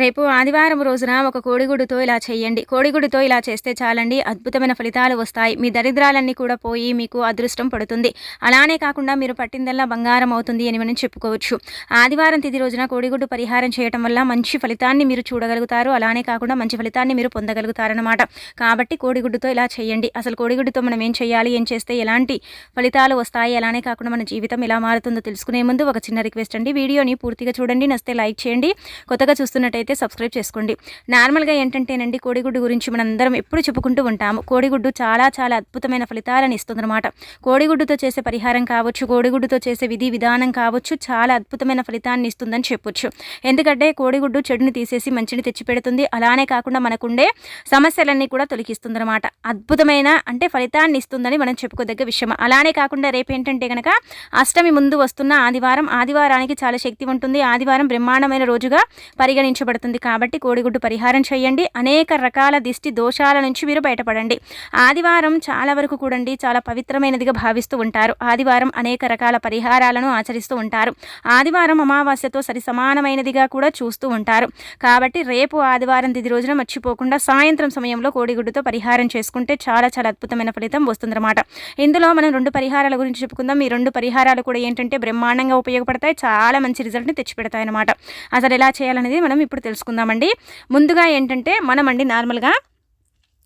రేపు ఆదివారం రోజున ఒక కోడిగుడుతో ఇలా చేయండి. కోడిగుడుతో ఇలా చేస్తే చాలండి అద్భుతమైన ఫలితాలు వస్తాయి. మీ దరిద్రాలన్నీ కూడా పోయి మీకు అదృష్టం పడుతుంది. అలానే కాకుండా మీరు పట్టిందల్లా బంగారం అవుతుంది అని మనం చెప్పుకోవచ్చు. ఆదివారం తిది రోజున కోడిగుడ్డు పరిహారం చేయటం వల్ల మంచి ఫలితాన్ని మీరు చూడగలుగుతారు. అలానే కాకుండా మంచి ఫలితాన్ని మీరు పొందగలుగుతారనమాట కాబట్టి కోడిగుడ్డుతో ఇలా చేయండి. అసలు కోడిగుడ్డుతో మనం ఏం చేయాలి? ఏం చేస్తే ఎలాంటి ఫలితాలు వస్తాయి? అలానే కాకుండా మన జీవితం ఎలా మారుతుందో తెలుసుకునే ముందు ఒక చిన్న రిక్వెస్ట్ అండి. వీడియోని పూర్తిగా చూడండి. నస్తే లైక్ చేయండి. కొత్తగా చూస్తున్నట్టయితే సబ్స్క్రైబ్ చేసుకోండి. నార్మల్గా ఏంటంటేనండి కోడిగుడ్డు గురించి మనందరం ఎప్పుడు చెప్పుకుంటూ ఉంటాము. కోడిగుడ్డు చాలా చాలా అద్భుతమైన ఫలితాలను ఇస్తుందన్నమాట. కోడిగుడ్డుతో చేసే పరిహారం కావచ్చు కోడిగుడ్డుతో చేసే విధి విధానం కావచ్చు చాలా అద్భుతమైన ఫలితాన్ని ఇస్తుందని చెప్పొచ్చు. ఎందుకంటే కోడిగుడ్డు చెడుని తీసేసి మంచిని తెచ్చిపెడుతుంది. అలానే కాకుండా మనకుండే సమస్యలన్నీ కూడా తొలగిస్తుందన్నమాట. అద్భుతమైన అంటే ఫలితాన్ని ఇస్తుందని మనం చెప్పుకోదగ్గ విషయం. అలానే కాకుండా రేపు ఏంటంటే కనుక అష్టమి ముందు వస్తున్న ఆదివారం ఆదివారానికి చాలా శక్తి ఉంటుంది. ఆదివారం బ్రహ్మాండమైన రోజుగా పరిగణించబడుతుంది. కాబట్టి కోడిగుడ్డు పరిహారం చేయండి. అనేక రకాల దిష్టి దోషాల నుంచి మీరు బయటపడండి. ఆదివారం చాలా వరకు కూడండి చాలా పవిత్రమైనదిగా భావిస్తూ ఉంటారు. ఆదివారం అనేక రకాల పరిహారాలను ఆచరిస్తూ ఉంటారు. ఆదివారం అమావాస్యతో సరి సమానమైనదిగా కూడా చూస్తూ ఉంటారు. కాబట్టి రేపు ఆదివారం తిది రోజున మర్చిపోకుండా సాయంత్రం సమయంలో కోడిగుడ్డుతో పరిహారం చేసుకుంటే చాలా చాలా అద్భుతమైన ఫలితం వస్తుందన్నమాట. ఇందులో మనం రెండు పరిహారాల గురించి చెప్పుకుందాం. ఈ రెండు పరిహారాలు కూడా ఏంటంటే బ్రహ్మాండంగా ఉపయోగపడతాయి. చాలా మంచి రిజల్ట్ని తెచ్చిపెడతాయి అనమాట అసలు ఎలా చేయాలనేది మనం ఇప్పుడు తెలుసుకుందామండి. ముందుగా ఏంటంటే మనం అండి నార్మల్గా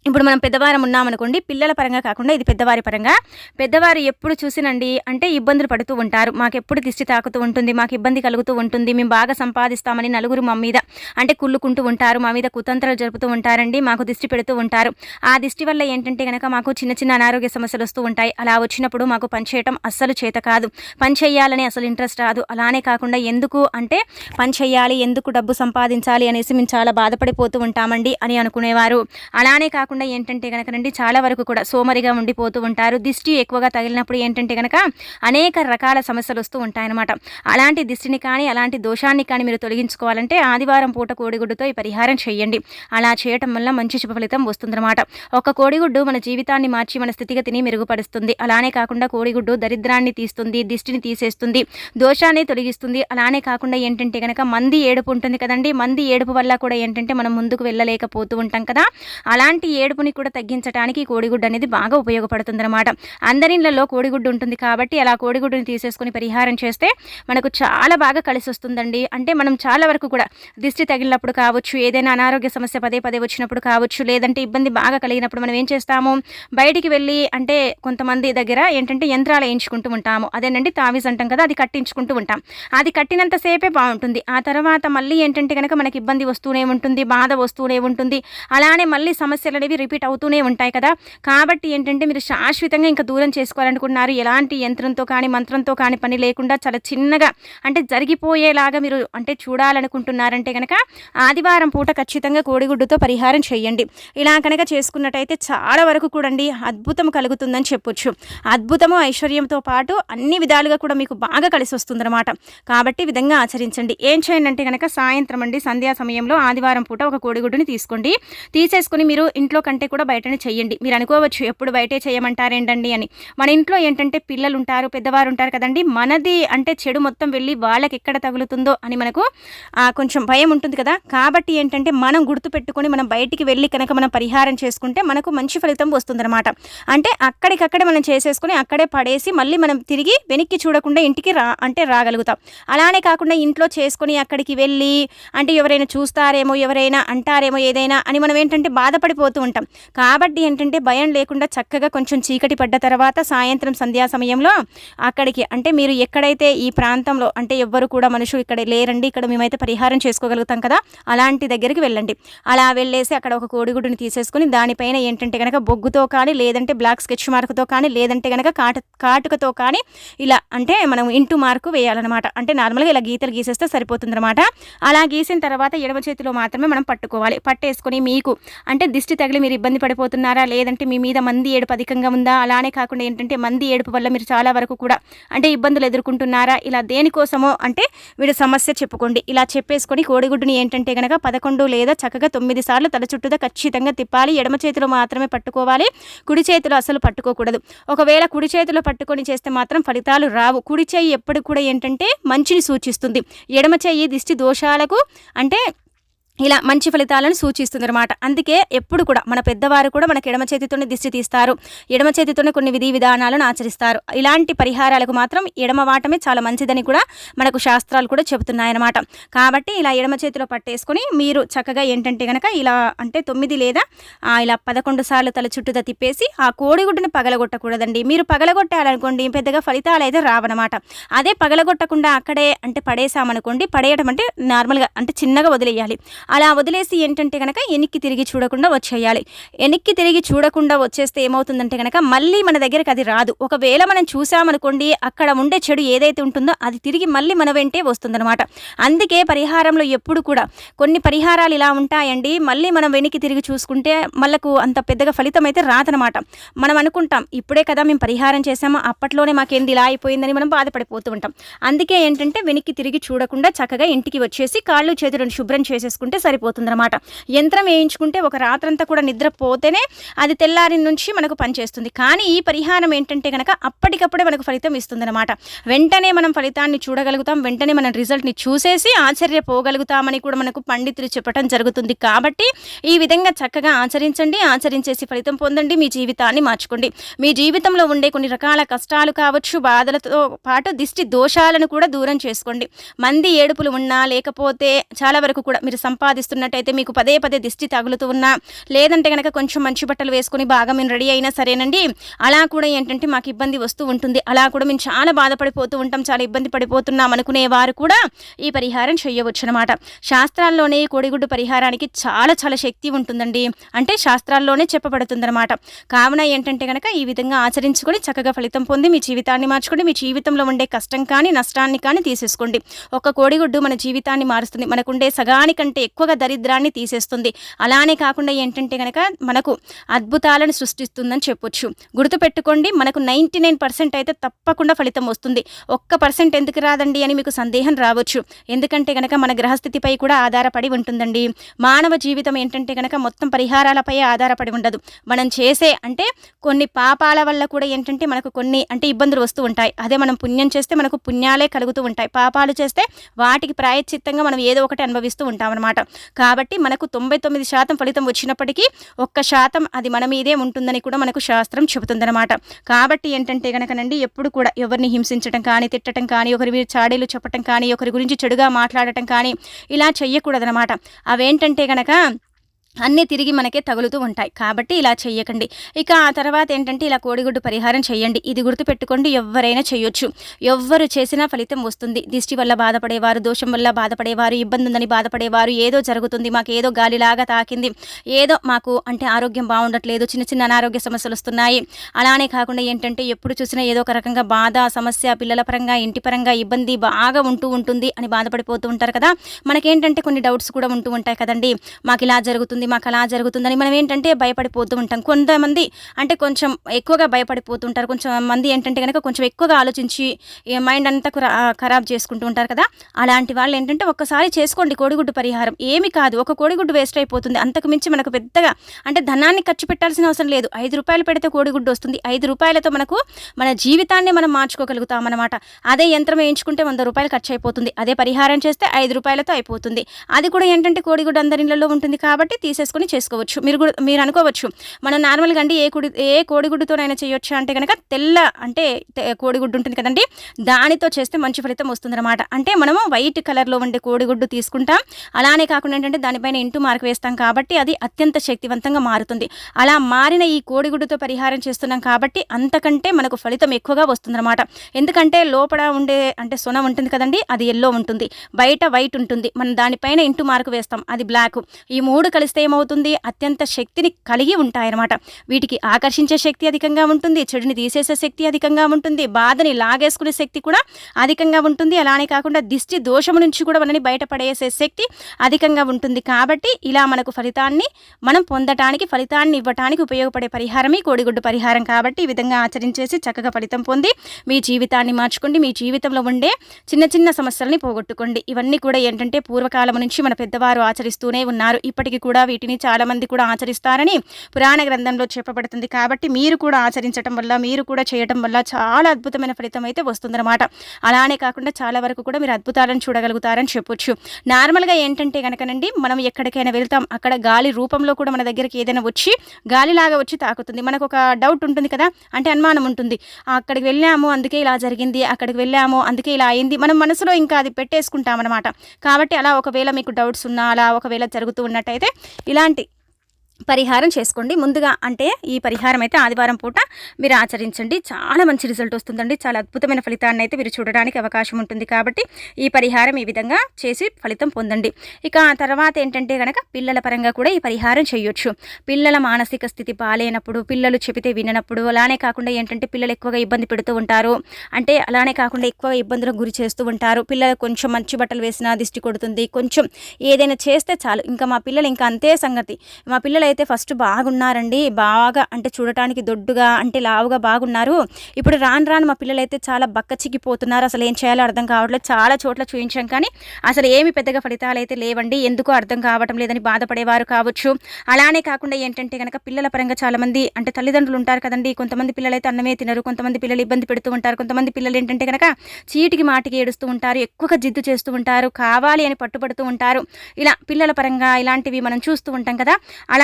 ఇప్పుడు మనం పెద్దవారం ఉన్నామనుకోండి పిల్లల పరంగా కాకుండా ఇది పెద్దవారి పరంగా. పెద్దవారు ఎప్పుడు చూసినండి అంటే ఇబ్బందులు పడుతూ ఉంటారు. మాకు ఎప్పుడు దిష్టి తాకుతూ ఉంటుంది మాకు ఇబ్బంది కలుగుతూ ఉంటుంది మేము బాగా సంపాదిస్తామని నలుగురు మా మీద అంటే కుళ్ళుకుంటూ ఉంటారు మా మీద కుతంత్రాలు జరుపుతూ ఉంటారండి మాకు దిష్టి పెడుతూ ఉంటారు. ఆ దిష్టి వల్ల ఏంటంటే కనుక మాకు చిన్న చిన్న అనారోగ్య సమస్యలు వస్తూ ఉంటాయి. అలా వచ్చినప్పుడు మాకు పని చేయటం అస్సలు చేత కాదు. పని చేయాలని అసలు ఇంట్రెస్ట్ రాదు. అలానే కాకుండా ఎందుకు అంటే పని చేయాలి ఎందుకు డబ్బు సంపాదించాలి అనేసి మేము చాలా బాధపడిపోతూ ఉంటామండి అని అనుకునేవారు. అలానే కాకుండా కాకుండా ఏంటంటే కనుకనండి చాలా వరకు కూడా సోమరిగా ఉండిపోతూ ఉంటారు. దిష్టి ఎక్కువగా తగిలినప్పుడు ఏంటంటే కనుక అనేక రకాల సమస్యలు వస్తూ ఉంటాయన్నమాట. అలాంటి దిష్టిని కానీ అలాంటి దోషాన్ని కానీ మీరు తొలగించుకోవాలంటే ఆదివారం పూట కోడిగుడ్డుతో ఈ పరిహారం చేయండి. అలా చేయటం వల్ల మంచి శుభ ఫలితం వస్తుందన్నమాట. ఒక కోడిగుడ్డు మన జీవితాన్ని మార్చి మన స్థితిగతిని మెరుగుపరుస్తుంది. అలానే కాకుండా కోడిగుడ్డు దరిద్రాన్ని తీస్తుంది దిష్టిని తీసేస్తుంది దోషాన్ని తొలగిస్తుంది. అలానే కాకుండా ఏంటంటే కనుక మంది ఏడుపు ఉంటుంది కదండి మంది ఏడుపు వల్ల కూడా ఏంటంటే మనం ముందుకు వెళ్ళలేకపోతూ ఉంటాం కదా. అలాంటి ఏడుపుని కూడా తగ్గించడానికి కోడిగుడ్డు అనేది బాగా ఉపయోగపడుతుందన్నమాట. అందరిళ్ళలో కోడిగుడ్డు ఉంటుంది కాబట్టి అలా కోడిగుడ్డుని తీసేసుకుని పరిహారం చేస్తే మనకు చాలా బాగా కలిసి వస్తుందండి అంటే మనం చాలా వరకు కూడా దిష్టి తగిలినప్పుడు కావచ్చు ఏదైనా అనారోగ్య సమస్య పదే పదే వచ్చినప్పుడు కావచ్చు లేదంటే ఇబ్బంది బాగా కలిగినప్పుడు మనం ఏం చేస్తాము? బయటికి వెళ్ళి అంటే కొంతమంది దగ్గర ఏంటంటే యంత్రాలు వేయించుకుంటూ ఉంటాము. అదేనండి తావిజ్ అంటాం కదా అది కట్టించుకుంటూ ఉంటాం. అది కట్టినంతసేపే బాగుంటుంది. ఆ తర్వాత మళ్ళీ ఏంటంటే కనుక మనకి ఇబ్బంది వస్తూనే ఉంటుంది బాధ వస్తూనే ఉంటుంది. అలానే మళ్ళీ సమస్యలు అనేవి రిపీట్ అవుతూనే ఉంటాయి కదా. కాబట్టి ఏంటంటే మీరు శాశ్వతంగా ఇంకా దూరం చేసుకోవాలనుకుంటున్నారు. ఎలాంటి యంత్రంతో కానీ మంత్రంతో కానీ పని లేకుండా చాలా చిన్నగా అంటే జరిగిపోయేలాగా మీరు అంటే చూడాలనుకుంటున్నారంటే కనుక ఆదివారం పూట ఖచ్చితంగా కోడిగుడ్డుతో పరిహారం చేయండి. ఇలా కనుక చేసుకున్నట్టయితే చాలా వరకు కూడండి అద్భుతం కలుగుతుందని చెప్పొచ్చు. అద్భుతము ఐశ్వర్యంతో పాటు అన్ని విధాలుగా కూడా మీకు బాగా కలిసి వస్తుందన్నమాట. కాబట్టి విధంగా ఆచరించండి. ఏం చేయండి అంటే కనుక సాయంత్రం అండి సంధ్యా సమయంలో ఆదివారం పూట ఒక కోడిగుడ్డుని తీసుకోండి. తీసేసుకుని మీరు ఇంట్లో కంటే కూడా బయటనే చేయండి మీరు అనుకోవచ్చు ఎప్పుడు బయటే చేయమంటారేంటండి అని. మన ఇంట్లో ఏంటంటే పిల్లలు ఉంటారు పెద్దవారు ఉంటారు కదండి. మనది అంటే చెడు మొత్తం వెళ్ళి వాళ్ళకి ఎక్కడ తగులుతుందో అని మనకు ఆ, కొంచెం భయం ఉంటుంది కదా. కాబట్టి ఏంటంటే మనం గుర్తుపెట్టుకొని మనం బయటికి వెళ్ళి కనుక మనం పరిహారం చేసుకుంటే మనకు మంచి ఫలితం వస్తుందన్నమాట. అంటే అక్కడికక్కడే మనం చేసేసుకుని అక్కడే పడేసి మళ్ళీ మనం తిరిగి వెనక్కి చూడకుండా ఇంటికి రా అంటే రాగలుగుతాం. అలానే కాకుండా ఇంట్లో చేసుకొని అక్కడికి వెళ్ళి అంటే ఎవరైనా చూస్తారేమో ఎవరైనా అంటారేమో ఏదైనా అని మనం ఏంటంటే బాధపడిపోతూ ఉంటాం. కాబట్టి ఏంటంటే భయం లేకుండా చక్కగా కొంచెం చీకటి పడ్డ తర్వాత సాయంత్రం సంధ్యా సమయంలో అక్కడికి అంటే మీరు ఎక్కడైతే ఈ ప్రాంతంలో అంటే ఎవ్వరు కూడా మనుషులు ఇక్కడ లేరండి ఇక్కడ మేమైతే పరిహారం చేసుకోగలుగుతాం కదా అలాంటి దగ్గరికి వెళ్ళండి. అలా వెళ్ళేసి అక్కడ ఒక కోడిగుడ్డుని తీసేసుకుని దానిపైన ఏంటంటే కనుక బొగ్గుతో కానీ లేదంటే బ్లాక్ స్కెచ్ మార్కుతో కానీ లేదంటే కనుక కాట కాటుకతో కానీ ఇలా అంటే మనం ఇంటూ మార్కు వేయాలన్నమాట. అంటే నార్మల్గా ఇలా గీతలు గీసేస్తే సరిపోతుందన్నమాట. అలా గీసిన తర్వాత ఎడమ చేతిలో మాత్రమే మనం పట్టుకోవాలి. పట్టేసుకొని మీకు అంటే దిష్టి తగిలి మీరు ఇబ్బంది పడిపోతున్నారా? లేదంటే మీ మీద మంది ఏడుపు అధికంగా ఉందా? అలానే కాకుండా ఏంటంటే మంది ఏడుపు వల్ల మీరు చాలా వరకు కూడా అంటే ఇబ్బందులు ఎదుర్కొంటున్నారా? ఇలా దేనికోసమో అంటే వీడు సమస్య చెప్పుకోండి. ఇలా చెప్పేసుకొని కోడిగుడ్డుని ఏంటంటే కనుక పదకొండు లేదా చక్కగా తొమ్మిది సార్లు తల చుట్టూదా ఖచ్చితంగా తిప్పాలి. ఎడమ చేతిలో మాత్రమే పట్టుకోవాలి. కుడి చేతిలో అసలు పట్టుకోకూడదు. ఒకవేళ కుడి చేతిలో పట్టుకొని చేస్తే మాత్రం ఫలితాలు రావు. కుడి చేయి ఎప్పటికి కూడా ఏంటంటే మంచిని సూచిస్తుంది. ఎడమ చెయ్యి దిష్టి దోషాలకు అంటే ఇలా మంచి ఫలితాలను సూచిస్తుంది అనమాట అందుకే ఎప్పుడు కూడా మన పెద్దవారు కూడా మనకి ఎడమ చేతితోనే దిష్టి తీస్తారు. ఎడమ చేతితోనే కొన్ని విధి విధానాలను ఆచరిస్తారు. ఇలాంటి పరిహారాలకు మాత్రం ఎడమ వాటమే చాలా మంచిదని కూడా మనకు శాస్త్రాలు కూడా చెబుతున్నాయన్నమాట. కాబట్టి ఇలా ఎడమ చేతిలో పట్టేసుకొని మీరు చక్కగా ఏంటంటే కనుక ఇలా అంటే తొమ్మిది లేదా ఇలా పదకొండు సార్లు తల చుట్టూతో తిప్పేసి ఆ కోడిగుడ్డుని పగలగొట్టకూడదండి. మీరు పగలగొట్టాలనుకోండి పెద్దగా ఫలితాలు అయితే రావన్నమాట. అదే పగలగొట్టకుండా అక్కడే అంటే పడేసామనుకోండి పడేయడం అంటే నార్మల్గా అంటే చిన్నగా వదిలేయాలి. అలా వదిలేసి ఏంటంటే కనుక వెనక్కి తిరిగి చూడకుండా వచ్చేయాలి. వెనక్కి తిరిగి చూడకుండా వచ్చేస్తే ఏమవుతుందంటే కనుక మళ్ళీ మన దగ్గరకు అది రాదు. ఒకవేళ మనం చూసామనుకోండి అక్కడ ఉండే చెడు ఏదైతే ఉంటుందో అది తిరిగి మళ్ళీ మన వెంటే వస్తుందన్నమాట. అందుకే పరిహారంలో ఎప్పుడు కూడా కొన్ని పరిహారాలు ఇలా ఉంటాయండి. మళ్ళీ మనం వెనక్కి తిరిగి చూసుకుంటే మళ్ళకు అంత పెద్దగా ఫలితం అయితే రాదనమాట మనం అనుకుంటాం ఇప్పుడే కదా మేము పరిహారం చేసామో అప్పట్లోనే మాకేంది ఇలా అయిపోయిందని మనం బాధపడిపోతూ ఉంటాం. అందుకే ఏంటంటే వెనక్కి తిరిగి చూడకుండా చక్కగా ఇంటికి వచ్చేసి కాళ్ళు చేతులను శుభ్రం చేసేసుకుంటే సరిపోతుంది సరిపోతుందన్నమాట. యంత్రం వేయించుకుంటే ఒక రాత్రంతా కూడా నిద్రపోతేనే అది తెల్లారి నుంచి మనకు పనిచేస్తుంది. కానీ ఈ పరిహారం ఏంటంటే కనుక అప్పటికప్పుడే మనకు ఫలితం ఇస్తుందన్నమాట. వెంటనే మనం ఫలితాన్ని చూడగలుగుతాం. వెంటనే మనం రిజల్ట్ని చూసేసి ఆశ్చర్యపోగలుగుతామని కూడా మనకు పండితులు చెప్పడం జరుగుతుంది. కాబట్టి ఈ విధంగా చక్కగా ఆచరించండి. ఆచరించేసి ఫలితం పొందండి. మీ జీవితాన్ని మార్చుకోండి. మీ జీవితంలో ఉండే కొన్ని రకాల కష్టాలు కావచ్చు బాధలతో పాటు దిష్టి దోషాలను కూడా దూరం చేసుకోండి. మంది ఏడుపులు ఉన్నా లేకపోతే చాలా వరకు కూడా మీరు సంపాదిస్తున్నట్టయితే మీకు పదే పదే దిష్టి తగులుతూ ఉన్నా లేదంటే కనుక కొంచెం మంచి బట్టలు వేసుకుని బాగా మేము రెడీ అయినా సరేనండి. అలా కూడా ఏంటంటే మాకు ఇబ్బంది వస్తూ ఉంటుంది. అలా కూడా మేము చాలా బాధపడిపోతూ ఉంటాం చాలా ఇబ్బంది పడిపోతున్నాం అనుకునే వారు కూడా ఈ పరిహారం చేయవచ్చు అనమాట శాస్త్రాల్లోనే కోడిగుడ్డు పరిహారానికి చాలా చాలా శక్తి ఉంటుందండి. అంటే శాస్త్రాల్లోనే చెప్పబడుతుందన్నమాట కావున ఏంటంటే కనుక ఈ విధంగా ఆచరించుకొని చక్కగా ఫలితం పొంది మీ జీవితాన్ని మార్చుకోండి. మీ జీవితంలో ఉండే కష్టం కానీ నష్టాన్ని కానీ తీసేసుకోండి. ఒక కోడిగుడ్డు మన జీవితాన్ని మారుస్తుంది. మనకుండే సగానికంటే ఎక్కువగా దరిద్రాన్ని తీసేస్తుంది. అలానే కాకుండా ఏంటంటే కనుక మనకు అద్భుతాలను సృష్టిస్తుందని చెప్పొచ్చు. గుర్తుపెట్టుకోండి మనకు నైంటీ నైన్ పర్సెంట్ అయితే తప్పకుండా ఫలితం వస్తుంది. ఒక్క పర్సెంట్ ఎందుకు రాదండి అని మీకు సందేహం రావచ్చు. ఎందుకంటే కనుక మన గ్రహస్థితిపై కూడా ఆధారపడి ఉంటుందండి. మానవ జీవితం ఏంటంటే కనుక మొత్తం పరిహారాలపై ఆధారపడి ఉండదు. మనం చేసే అంటే కొన్ని పాపాల వల్ల కూడా ఏంటంటే మనకు కొన్ని అంటే ఇబ్బందులు వస్తూ ఉంటాయి. అదే మనం పుణ్యం చేస్తే మనకు పుణ్యాలే కలుగుతూ ఉంటాయి. పాపాలు చేస్తే వాటికి ప్రాయశ్చిత్తంగా మనం ఏదో ఒకటి అనుభవిస్తూ ఉంటాం అనమాట కాబట్టి మనకు తొంభై తొమ్మిది శాతం ఫలితం వచ్చినప్పటికీ ఒక్క శాతం అది మన మీదే ఉంటుందని కూడా మనకు శాస్త్రం చెబుతుందన్నమాట. కాబట్టి ఏంటంటే కనుకనండి ఎప్పుడు కూడా ఎవరిని హింసించడం కానీ తిట్టడం కానీ ఒకరి మీద చాడీలు చెప్పటం కానీ ఒకరి గురించి చెడుగా మాట్లాడటం కానీ ఇలా చెయ్యకూడదనమాట అవేంటంటే కనుక అన్నీ తిరిగి మనకే తగులుతూ ఉంటాయి. కాబట్టి ఇలా చేయకండి ఇక ఆ తర్వాత ఏంటంటే ఇలా కోడిగుడ్డు పరిహారం చేయండి ఇది గుర్తుపెట్టుకోండి ఎవరైనా చేయొచ్చు ఎవ్వరు చేసినా ఫలితం వస్తుంది. దిష్టి వల్ల బాధపడేవారు దోషం వల్ల బాధపడేవారు ఇబ్బంది ఉందని బాధపడేవారు ఏదో జరుగుతుంది మాకు ఏదో గాలిలాగా తాకింది ఏదో మాకు అంటే ఆరోగ్యం బాగుండట్లేదు చిన్న చిన్న అనారోగ్య సమస్యలు వస్తున్నాయి. అలానే కాకుండా ఏంటంటే ఎప్పుడు చూసినా ఏదో ఒక రకంగా బాధ సమస్య పిల్లల పరంగా ఇంటి పరంగా ఇబ్బంది బాగా ఉంటూ ఉంటుంది అని బాధపడిపోతూ ఉంటారు కదా. మనకేంటంటే కొన్ని డౌట్స్ కూడా ఉంటూ ఉంటాయి కదండి. మాకు ఇలా జరుగుతుంది జరుగుతుంది మాకు అలా జరుగుతుందని మనం ఏంటంటే భయపడిపోతూ ఉంటాం. కొంతమంది అంటే కొంచెం ఎక్కువగా భయపడిపోతుంటారు కొంచెం మంది ఏంటంటే కనుక కొంచెం ఎక్కువగా ఆలోచించి మైండ్ అంతా ఖరాబ్ చేసుకుంటూ ఉంటారు కదా. అలాంటి వాళ్ళు ఏంటంటే ఒక్కసారి చేసుకోండి కోడిగుడ్డు పరిహారం. ఏమి కాదు ఒక కోడిగుడ్డు వేస్ట్ అయిపోతుంది. అంతకు మించి మనకు పెద్దగా అంటే ధనాన్ని ఖర్చు పెట్టాల్సిన అవసరం లేదు. ఐదు రూపాయలు పెడితే కోడిగుడ్డు వస్తుంది. ఐదు రూపాయలతో మనకు మన జీవితాన్ని మనం మార్చుకోగలుగుతాం అనమాట అదే యంత్రం వేయించుకుంటే వంద రూపాయలు ఖర్చు అయిపోతుంది. అదే పరిహారం చేస్తే ఐదు రూపాయలతో అయిపోతుంది. అది కూడా ఏంటంటే కోడిగుడ్డు అందరి ఇళ్ళలో ఉంటుంది కాబట్టి తీసేసుకుని చేసుకోవచ్చు. మీరు కూడా మీరు అనుకోవచ్చు మనం నార్మల్గా అండి ఏ కుడి ఏ కోడిగుడ్డుతోనైనా చేయొచ్చు అంటే కనుక తెల్ల అంటే కోడిగుడ్డు ఉంటుంది కదండి దానితో చేస్తే మంచి ఫలితం వస్తుందన్నమాట. అంటే మనము వైట్ కలర్లో ఉండే కోడిగుడ్డు తీసుకుంటాం. అలానే కాకుండా ఏంటంటే దానిపైన ఇంటూ మార్క్ వేస్తాం కాబట్టి అది అత్యంత శక్తివంతంగా మారుతుంది. అలా మారిన ఈ కోడిగుడ్డుతో పరిహారం చేస్తున్నాం కాబట్టి అంతకంటే మనకు ఫలితం ఎక్కువగా వస్తుందన్నమాట. ఎందుకంటే లోపల ఉండే అంటే సొన ఉంటుంది కదండి అది ఎల్లో ఉంటుంది. బయట వైట్ ఉంటుంది. మనం దానిపైన ఇంటూ మార్క్ వేస్తాం. అది బ్లాక్. ఈ మూడు కలిస్తే ఏమవుతుంది? అత్యంత శక్తిని కలిగి ఉంటాయన్నమాట. వీటికి ఆకర్షించే శక్తి అధికంగా ఉంటుంది చెడుని తీసేసే శక్తి అధికంగా ఉంటుంది బాధని లాగేసుకునే శక్తి కూడా అధికంగా ఉంటుంది. అలానే కాకుండా దిష్టి దోషము నుంచి కూడా మనని బయటపడేసే శక్తి అధికంగా ఉంటుంది. కాబట్టి ఇలా మనకు ఫలితాన్ని మనం పొందటానికి ఫలితాన్ని ఇవ్వటానికి ఉపయోగపడే పరిహారమే కోడిగుడ్డు పరిహారం. కాబట్టి ఈ విధంగా ఆచరించేసి చక్కగా ఫలితం పొంది మీ జీవితాన్ని మార్చుకోండి. మీ జీవితంలో ఉండే చిన్న చిన్న సమస్యల్ని పోగొట్టుకోండి. ఇవన్నీ కూడా ఏంటంటే పూర్వకాలం నుంచి మన పెద్దవారు ఆచరిస్తూనే ఉన్నారు. ఇప్పటికీ కూడా వీటిని చాలామంది కూడా ఆచరిస్తారని పురాణ గ్రంథంలో చెప్పబడుతుంది. కాబట్టి మీరు కూడా ఆచరించడం వల్ల మీరు కూడా చేయటం వల్ల చాలా అద్భుతమైన ఫలితం అయితే వస్తుందన్నమాట. అలానే కాకుండా చాలా వరకు కూడా మీరు అద్భుతాలను చూడగలుగుతారని చెప్పొచ్చు. నార్మల్గా ఏంటంటే కనుకనండి మనం ఎక్కడికైనా వెళ్తాం అక్కడ గాలి రూపంలో కూడా మన దగ్గరికి ఏదైనా వచ్చి గాలిలాగా వచ్చి తాకుతుంది. మనకు ఒక డౌట్ ఉంటుంది కదా అంటే అనుమానం ఉంటుంది. అక్కడికి వెళ్ళాము అందుకే ఇలా జరిగింది అక్కడికి వెళ్ళాము అందుకే ఇలా అయింది. మనం మనసులో ఇంకా అది పెట్టేసుకుంటాం అనమాట కాబట్టి అలా ఒకవేళ మీకు డౌట్స్ ఉన్నా అలా ఒకవేళ జరుగుతూ ఉన్నట్టయితే ఇలాంటి పరిహారం చేసుకోండి. ముందుగా అంటే ఈ పరిహారం అయితే ఆదివారం పూట మీరు ఆచరించండి. చాలా మంచి రిజల్ట్ వస్తుందండి. చాలా అద్భుతమైన ఫలితాన్ని అయితే మీరు చూడడానికి అవకాశం ఉంటుంది కాబట్టి ఈ పరిహారం ఈ విధంగా చేసి ఫలితం పొందండి. ఇక తర్వాత ఏంటంటే కనుక పిల్లల పరంగా కూడా ఈ పరిహారం చేయొచ్చు. పిల్లల మానసిక స్థితి బాగాలేనప్పుడు పిల్లలు చెబితే విననప్పుడు అలానే కాకుండా ఏంటంటే పిల్లలు ఎక్కువగా ఇబ్బంది పెడుతూ ఉంటారు. అంటే అలానే కాకుండా ఎక్కువ ఇబ్బందులకు గురి చేస్తూ ఉంటారు. పిల్లలు కొంచెం మంచి బట్టలు వేసినా దిష్టి కొడుతుంది. కొంచెం ఏదైనా చేస్తే చాలు. ఇంకా మా పిల్లలు ఇంకా అంతే సంగతి. మా పిల్లలు అయితే ఫస్ట్ బాగున్నారండి. బాగా అంటే చూడటానికి దొడ్డుగా అంటే లావుగా బాగున్నారు. ఇప్పుడు రాను రాను మా పిల్లలు అయితే చాలా బక్క చిక్కిపోతున్నారు. అసలు ఏం చేయాలో అర్థం కావట్లేదు. చాలా చోట్ల చూపించాం కానీ అసలు ఏమి పెద్దగా ఫలితాలు అయితే లేవండి. ఎందుకో అర్థం కావటం లేదని బాధపడేవారు కావచ్చు. అలానే కాకుండా ఏంటంటే కనుక పిల్లల పరంగా చాలామంది అంటే తల్లిదండ్రులు ఉంటారు కదండి. కొంతమంది పిల్లలైతే అన్నమే తినరు. కొంతమంది పిల్లలు ఇబ్బంది పెడుతూ ఉంటారు. కొంతమంది పిల్లలు ఏంటంటే కనుక చీటికి మాటికి ఏడుస్తూ ఉంటారు. ఎక్కువగా జిద్దు చేస్తూ ఉంటారు. కావాలి అని పట్టుబడుతూ ఉంటారు. ఇలా పిల్లల పరంగా ఇలాంటివి మనం చూస్తూ ఉంటాం కదా.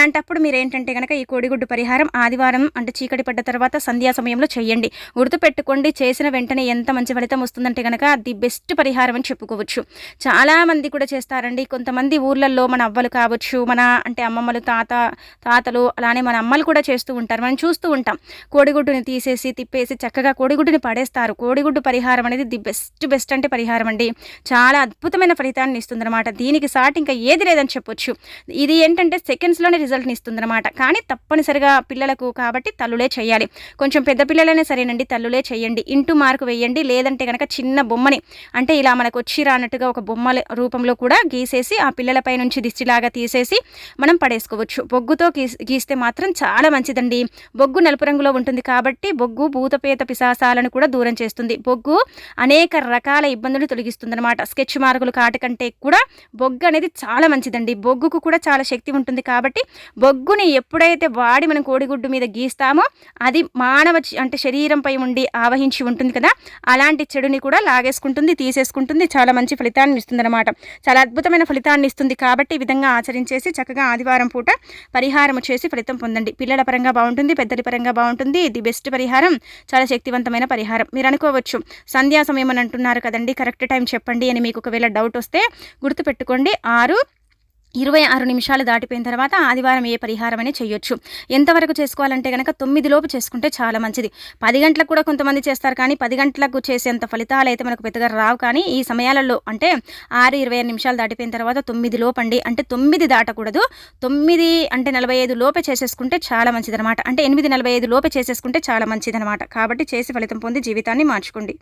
అలాంటప్పుడు మీరు ఏంటంటే కనుక ఈ కోడిగుడ్డు పరిహారం ఆదివారం అంటే చీకటి పడ్డ తర్వాత సంధ్యా సమయంలో చేయండి. గుర్తుపెట్టుకోండి చేసిన వెంటనే ఎంత మంచి ఫలితం వస్తుందంటే కనుక ది బెస్ట్ పరిహారం అని చెప్పుకోవచ్చు. చాలామంది కూడా చేస్తారండి. కొంతమంది ఊర్లలో మన అవ్వలు కావచ్చు మన అంటే అమ్మమ్మలు తాత తాతలు అలానే మన అమ్మలు కూడా చేస్తూ ఉంటారు. మనం చూస్తూ ఉంటాం. కోడిగుడ్డుని తీసేసి తిప్పేసి చక్కగా కోడిగుడ్డుని పడేస్తారు. కోడిగుడ్డు పరిహారం అనేది ది బెస్ట్ బెస్ట్ అంటే పరిహారం అండి. చాలా అద్భుతమైన ఫలితాన్ని ఇస్తుందన్నమాట. దీనికి సాటి ఇంకా ఏది లేదని చెప్పొచ్చు. ఇది ఏంటంటే సెకండ్స్లోనే రిజల్ట్ని ఇస్తుందన్నమాట కానీ తప్పనిసరిగా పిల్లలకు కాబట్టి తల్లులే చేయాలి. కొంచెం పెద్ద పిల్లలైనా సరేనండి తల్లులే చేయండి. ఇంటూ మార్కు వేయండి. లేదంటే కనుక చిన్న బొమ్మని అంటే ఇలా మనకు వచ్చి రానట్టుగా ఒక బొమ్మ రూపంలో కూడా గీసేసి ఆ పిల్లలపై నుంచి దిష్టిలాగా తీసేసి మనం పడేసుకోవచ్చు. బొగ్గుతో గీస్తే మాత్రం చాలా మంచిదండి. బొగ్గు నలుపు రంగులో ఉంటుంది కాబట్టి బొగ్గు భూతపేత పిశాసాలను కూడా దూరం చేస్తుంది. బొగ్గు అనేక రకాల ఇబ్బందులు తొలగిస్తుంది అనమాట స్కెచ్ మార్కులు కాటి కంటే కూడా బొగ్గు అనేది చాలా మంచిదండి. బొగ్గుకు కూడా చాలా శక్తి ఉంటుంది కాబట్టి బొగ్గుని ఎప్పుడైతే వాడి మనం కోడిగుడ్డు మీద గీస్తామో అది మానవ అంటే శరీరంపై ఉండి ఆవహించి ఉంటుంది కదా అలాంటి చెడుని కూడా లాగేసుకుంటుంది తీసేసుకుంటుంది చాలా మంచి ఫలితాన్ని ఇస్తుంది అనమాట చాలా అద్భుతమైన ఫలితాన్ని ఇస్తుంది కాబట్టి ఈ విధంగా ఆచరించేసి చక్కగా ఆదివారం పూట పరిహారం చేసి ఫలితం పొందండి. పిల్లల పరంగా బాగుంటుంది పెద్దల పరంగా బాగుంటుంది ఇది బెస్ట్ పరిహారం చాలా శక్తివంతమైన పరిహారం. మీరు అనుకోవచ్చు సంధ్యా సమయం అని అంటున్నారు కదండి కరెక్ట్ టైం చెప్పండి అని మీకు ఒకవేళ డౌట్ వస్తే గుర్తుపెట్టుకోండి. ఆరు ఇరవై ఆరు నిమిషాలు దాటిపోయిన తర్వాత ఆదివారం ఏ పరిహారం అయినా చేయొచ్చు. ఎంతవరకు చేసుకోవాలంటే కనుక తొమ్మిది లోపు చేసుకుంటే చాలా మంచిది. పది గంటలకు కూడా కొంతమంది చేస్తారు కానీ పది గంటలకు చేసేంత ఫలితాలు అయితే మనకు పెద్దగా రావు కానీ ఈ సమయాలలో అంటే ఆరు ఇరవై నిమిషాలు దాటిపోయిన తర్వాత తొమ్మిది లోపండి. అంటే తొమ్మిది దాటకూడదు. తొమ్మిది అంటే నలభై ఐదు లోపే చేసేసుకుంటే చాలా మంచిదనమాట. అంటే ఎనిమిది నలభై ఐదు లోపే చేసేసుకుంటే చాలా మంచిదనమాట. కాబట్టి చేసి ఫలితం పొంది జీవితాన్ని మార్చుకోండి.